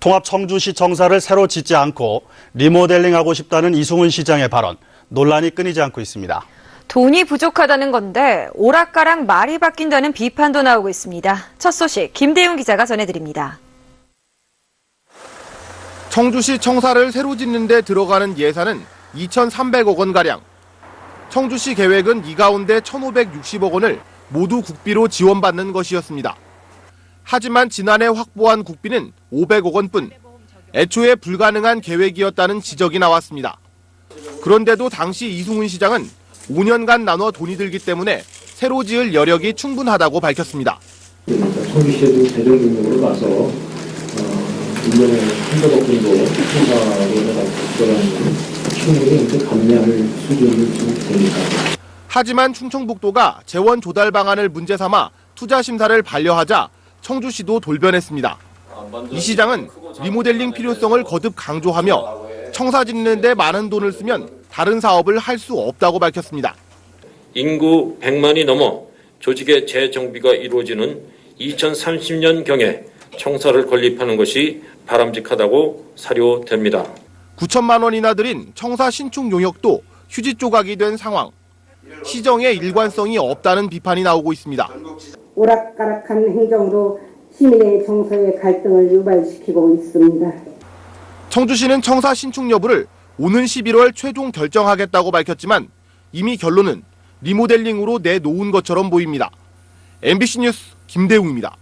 통합 청주시 정사를 새로 짓지 않고 리모델링하고 싶다는 이승훈 시장의 발언 논란이 끊이지 않고 있습니다. 돈이 부족하다는 건데 오락가락 말이 바뀐다는 비판도 나오고 있습니다. 첫 소식 김대윤 기자가 전해드립니다. 청주시 청사를 새로 짓는 데 들어가는 예산은 2,300억 원가량. 청주시 계획은 이 가운데 1,560억 원을 모두 국비로 지원받는 것이었습니다. 하지만 지난해 확보한 국비는 500억 원뿐. 애초에 불가능한 계획이었다는 지적이 나왔습니다. 그런데도 당시 이승훈 시장은 5년간 나눠 돈이 들기 때문에 새로 지을 여력이 충분하다고 밝혔습니다. 청주시에도 대전 경력으로 봐서 어, 1년에 300억 정도 적절한 충분히 감내할 수준이 좀 됩니다. 하지만 충청북도가 재원 조달 방안을 문제 삼아 투자 심사를 반려하자 청주시도 돌변했습니다. 이 시장은 리모델링 필요성을 거듭 강조하며 청사 짓는 데 많은 돈을 쓰면 다른 사업을 할 수 없다고 밝혔습니다. 인구 100만이 넘어 조직의 재정비가 이루어지는 2030년경에 청사를 건립하는 것이 바람직하다고 사료됩니다. 9천만 원이나 들인 청사 신축 용역도 휴지 조각이 된 상황. 시정에 일관성이 없다는 비판이 나오고 있습니다. 오락가락한 행정으로 시민의 정서의 갈등을 유발시키고 있습니다. 청주시는 청사 신축 여부를 오는 11월 최종 결정하겠다고 밝혔지만 이미 결론은 리모델링으로 내놓은 것처럼 보입니다. MBC 뉴스 김대웅입니다.